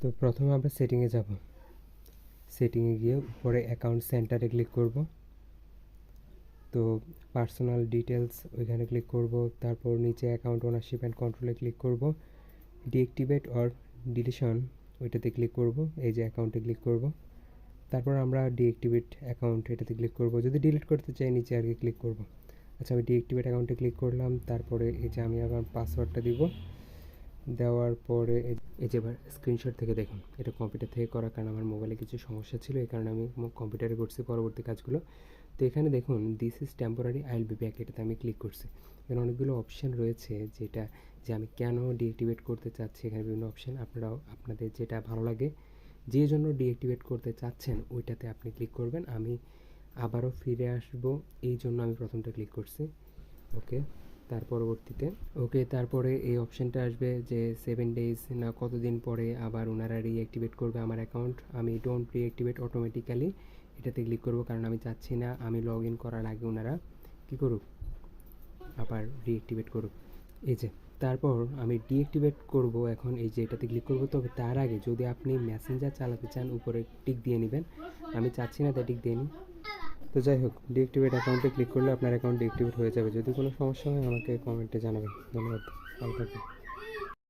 তো প্রথমে আমরা সেটিংয়ে যাব। সেটিংয়ে গিয়ে উপরে অ্যাকাউন্ট সেন্টারে ক্লিক করব। তো পার্সোনাল ডিটেলস ওইখানে ক্লিক করব। তারপর নিচে অ্যাকাউন্ট ওনারশিপ অ্যান্ড কন্ট্রোলে ক্লিক করব। ডিএক্টিভেট অর ডিলিশন ওইটাতে ক্লিক করব। এই যে অ্যাকাউন্টে ক্লিক করব। তারপর আমরা ডিএক্টিভেট অ্যাকাউন্ট এটাতে ক্লিক করব। যদি ডিলিট করতে চাই, নিচে আর কি ক্লিক করব। আচ্ছা আমি ডিএক্টিভেট অ্যাকাউন্টে ক্লিক করলাম। তারপরে এই যে আমি আবার পাসওয়ার্ডটা দিব। দেওয়ার পরে এই- এই যে এবার স্ক্রিনশট থেকে দেখুন, এটা কম্পিউটার থেকে করার কারণ আমার মোবাইলে কিছু সমস্যা ছিল, এই কারণে আমি কম্পিউটারে করছি পরবর্তী কাজগুলো। তো এখানে দেখুন this is temporary I'll be back এটাতে আমি ক্লিক করছি। এখানে অনেকগুলো অপশন রয়েছে যেটা, যে আমি কেন ডিঅ্যাক্টিভেট করতে চাচ্ছি, এখানে বিভিন্ন অপশান আপনারাও, আপনাদের যেটা ভালো লাগে, যে জন্য ডিঅ্যাক্টিভেট করতে চাচ্ছেন, ওইটাতে আপনি ক্লিক করবেন। আমি আবারও ফিরে আসব, এই জন্য আমি প্রথমটা ক্লিক করছি। ওকে তার পরবর্তীতে। ওকে, তারপরে এই অপশানটা আসবে যে সেভেন ডেজ না কতদিন পরে আবার ওনারা রিঅ্যাক্টিভেট করবে আমার অ্যাকাউন্ট আমি ডোন্ট রিঅ্যাক্টিভেট অটোমেটিক্যালি এটাতে ক্লিক করব কারণ আমি চাচ্ছি না, আমি লগ ইন করার আগে ওনারা কী করুক? আবার রিঅ্যাক্টিভেট করুক। এই যে, তারপর আমি ডিঅ্যাক্টিভেট করব এখন, এই যে এটাতে ক্লিক করব। তবে তার আগে যদি আপনি মেসেঞ্জার চালাতে চান, উপরে টিক দিয়ে নেবেন। আমি চাচ্ছি না তাই টিক দিয়ে নিই তো যাই হোক ডিঅ্যাক্টিভেট অ্যাকাউন্টে ক্লিক করলে আপনার অ্যাকাউন্ট ডিঅ্যাক্টিভেট হয়ে যাবে। যদি কোনো সমস্যা হয় আমাকে কমেন্টে জানাবেন। ধন্যবাদ। ভালো থাকবেন।